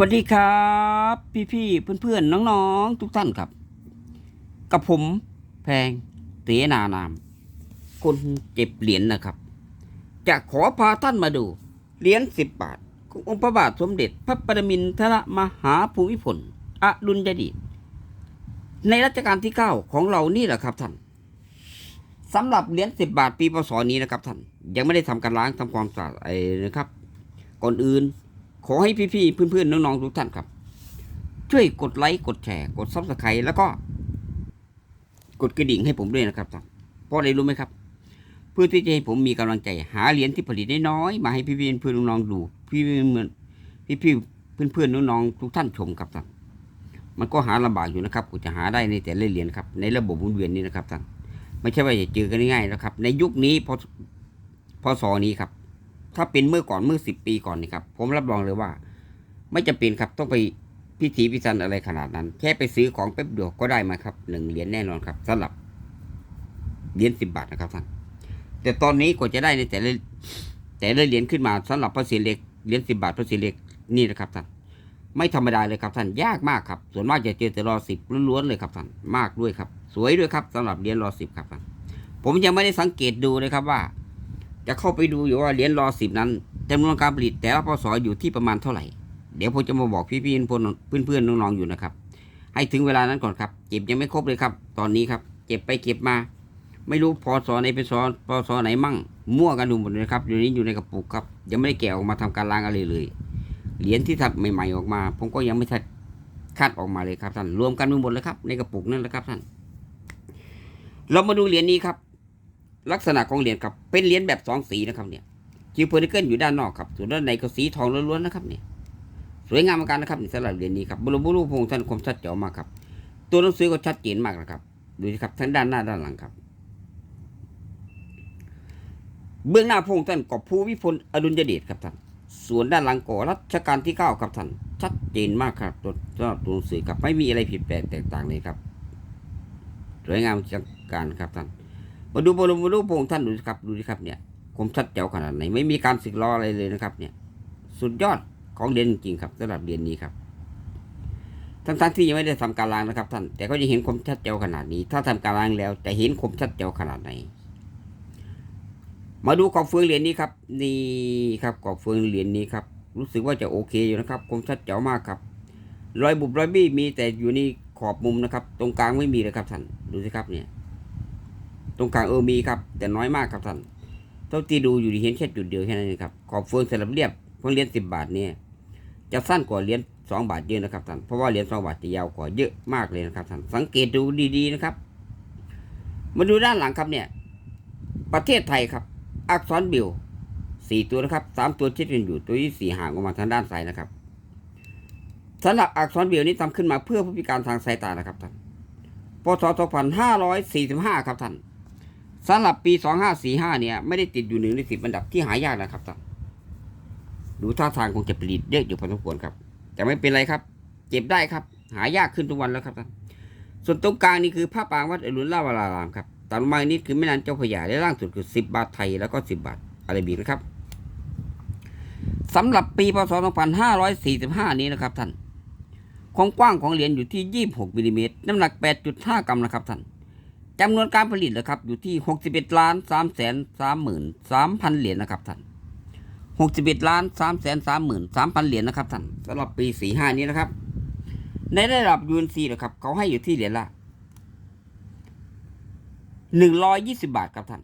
สวัสดีครับ พี่ๆเพื่อนๆน้องๆ ทุกท่านครับ กับผมแพงเตนานาม คนเก็บเหรียญนะครับ จะขอพาท่านมาดู เหรียญสิบบาทขององค์พระบาทสมเด็จพระปรมินทรมหาภูมิพลอดุลยเดชในรัชกาลที่เก้าของเรานี่แหละครับท่านสำหรับเหรียญสิบบาทปีพศนี้นะครับท่านยังไม่ได้ทำการล้างทำความสะอาดนะครับ ก่อนอื่น ขอให้พี่ๆเพื่อนๆน้องๆทุกท่านครับ ช่วยกดไลค์กดแชร์กดซับสไครต์แล้วก็ กดกระดิ่งให้ผมด้วยนะครับท่านเพราะอะไรรู้ไหมครับ เพื่อที่จะให้ผมมีกำลังใจ หาเหรียญที่ผลิตได้น้อยมาให้พี่ๆเพื่อนๆน้องๆดูพี่เหมือนพี่ๆเพื่อนๆน้องๆทุกท่านชมครับท่านมันก็หาลำบากอยู่นะครับกูจะหาได้ในแต่ละเหรียญครับ ในระบบหมุนเวียนนี้นะครับท่านไม่ใช่ว่าจะเจอกันง่ายๆนะครับ ในยุคนี้พอพศนี้ครับ ถ้าเป็นเมื่อก่อนเมื่อสิบปีก่อนนี่ครับ ผมรับรองเลยว่า ไม่จำเป็นครับต้องไปพิถีพิถันอะไรขนาดนั้น แค่ไปซื้อของแป๊บเดียวก็ได้มาครับหนึ่งเหรียญแน่นอนครับสำหรับเหรียญสิบบาทนะครับท่านแต่ตอนนี้กว่าจะได้ในแต่ละแต่ละเหรียญขึ้นมาสำหรับพระเศีเล็กเหรียญสิบบาทพระเศีเล็กนี่นะครับท่านไม่ธรรมดาเลยครับท่านยากมากครับ ส่วนมากจะเจอแต่รอสิบล้วนๆเลยครับท่านมากด้วยครับ สวยด้วยครับสำหรับเหรียญรอสิบครับท่านผมยังไม่ได้สังเกตดูเลยครับว่า จะเข้าไปดูอยู่ว่าเหรียญรอสิบนั้นจำนวนการผลิตแต่ละพศอยู่ที่ประมาณเท่าไหร่ เดี๋ยวผมจะมาบอกพี่ๆเพื่อนเพื่อนๆน้องๆอยู่นะครับ ให้ถึงเวลานั้นก่อนครับ เก็บยังไม่ครบเลยครับ ตอนนี้ครับ เก็บไปเก็บมา ไม่รู้พศไหนเป็นศพศไหนมั่ง มั่วกันดูหมดเลยครับอยู่นี้อยู่ในกระปุกครับ ยังไม่ได้แกะออกมาทำการล้างอะไรเลย เหรียญที่ทัดใหม่ ๆออกมา ผมก็ยังไม่ทัดคัดออกมาเลยครับท่าน รวมกันไปหมดเลยครับ ในกระปุกนั่นแหละครับท่าน เรามาดูเหรียญนี้ครับ ลักษณะของเหรียญครับเป็นเหรียญแบบสองสีนะครับเนี่ยจิวเพอร์นิเกิลอยู่ด้านนอกครับส่วนด้านในก็สีทองล้วนๆนะครับเนี่ยสวยงามมือนกันะครับสำหรับเหรียญนี้ครับบรูบรูพงท่านคมชัดเจ๋วมากครับ ตัวหนังสือก็ชัดเจนมากนะครับดูสิครับทั้งด้านหน้าด้านหลังครับ เบื้องหน้าพงค์ท่านกอบภูวิพลอดุลยเดชครับท่านส่วนด้านหลังก่อรัชกาลที่เก้าครับท่านชัดเจนมากครับตัวสำหรับตัวหนังสือครับไม่มีอะไรผิดแปลกแตกต่างเลยครับสวยงามจังการครับท่าน มาดูบรมรูปพระองค์ท่านดูสิครับดูสิครับเนี่ยคมชัดแจ๋วขนาดไหนไม่มีการสึกล้ออะไรเลยนะครับ เนี่ย สุดยอดของเรียนจริงครับสำหรับเรียนนี้ครับทั้งๆที่ยังไม่ได้ทำการล้างนะครับ ท่านแต่ก็จะเห็นคมชัดแจ๋วขนาดนี้ ถ้าทำการล้างแล้วจะเห็นคมชัดแจ๋วขนาดไหน มาดูกอบเฟืองเหรียญนี้ครับ นี่ครับกอบเฟืองเหรียญนี้ครับ รู้สึกว่าจะโอเคอยู่นะครับ คมชัดแจ๋วมากครับรอยบุบรอยบี้มีแต่อยู่ในขอบมุมนะครับ ตรงกลางไม่มีเลยครับท่านดูสิครับเนี่ย ตรงกลางเออมีครับ แต่น้อยมากครับท่านเท่าที่ดูอยู่ดีเห็นแค่จุดเดียวแค่นั้นเองครับขอบเฟืองสลับเรียบเพิ่งเหรียญสิบบาทเนี่ยจะสั้นกว่าเหรียญสองบาทเยอะนะครับท่านเพราะว่าเหรียญสองบาทจะยาวกว่าเยอะมากเลยนะครับท่านสังเกตดูดีๆนะครับ มาดูด้านหลังครับเนี่ย ประเทศไทยครับ อักษรบิลสี่ตัวนะครับสามตัวชิดกันอยู่ตัวที่สี่ห่างออกมาทางด้านซ้ายนะครับสำหรับอักษรบิลนี้ทำขึ้นมาเพื่อผู้พิการทางสายตานะครับท่าน พศ 2545 ครับท่าน สำหรับปี 2545 เนี่ย ไม่ได้ติดอยู่หนึ่งในสิบอันดับที่หายากนะครับท่านดูท่าทางคงจะผลิตเยอะอยู่พอสมควรครับ แต่ไม่เป็นไรครับ เก็บได้ครับ หายากขึ้นทุกวันแล้วครับท่านส่วนตรงกลางนี่คือพระปรางวัดอรุณราวรารามครับตามมานี่คือแม่น้ำเจ้าพระยาและล่างสุดคือ 10 บาทไทยแล้วก็ 10 บาทอะไรบีนะครับสำหรับปีพศ 2545 นี้นะครับท่านความกว้างของเหรียญอยู่ที่ 26มิลลิเมตรน้ำหนัก 8.5 กรัมนะครับท่าน จำนวนการผลิตนะครับอยู่ที่ 61ล้าน3แสน3หมื่น3พันเหรียญนะครับท่าน61ล้าน3แสน3หมื่น3พันเหรียญนะครับท่านสำหรับปี 45 นี้นะครับ ในระดับ UNC นะครับเขาให้อยู่ที่เหรียญละ 120 บาทครับท่าน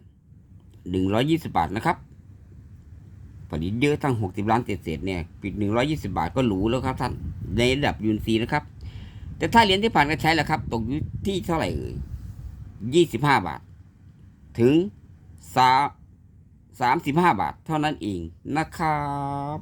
120 บาทนะครับผลิตเยอะทั้ง 60 ล้านเศษเนี่ยปิด 120 บาทก็หรูแล้วครับท่านในระดับ UNC นะครับแต่ถ้าเหรียญที่ผ่านการใช้แล้วครับตกอยู่ที่เท่าไหร่เอ่ย ยี่สิบห้าบาท ถึงสามสามสิบห้าบาทเท่านั้นเองนะครับ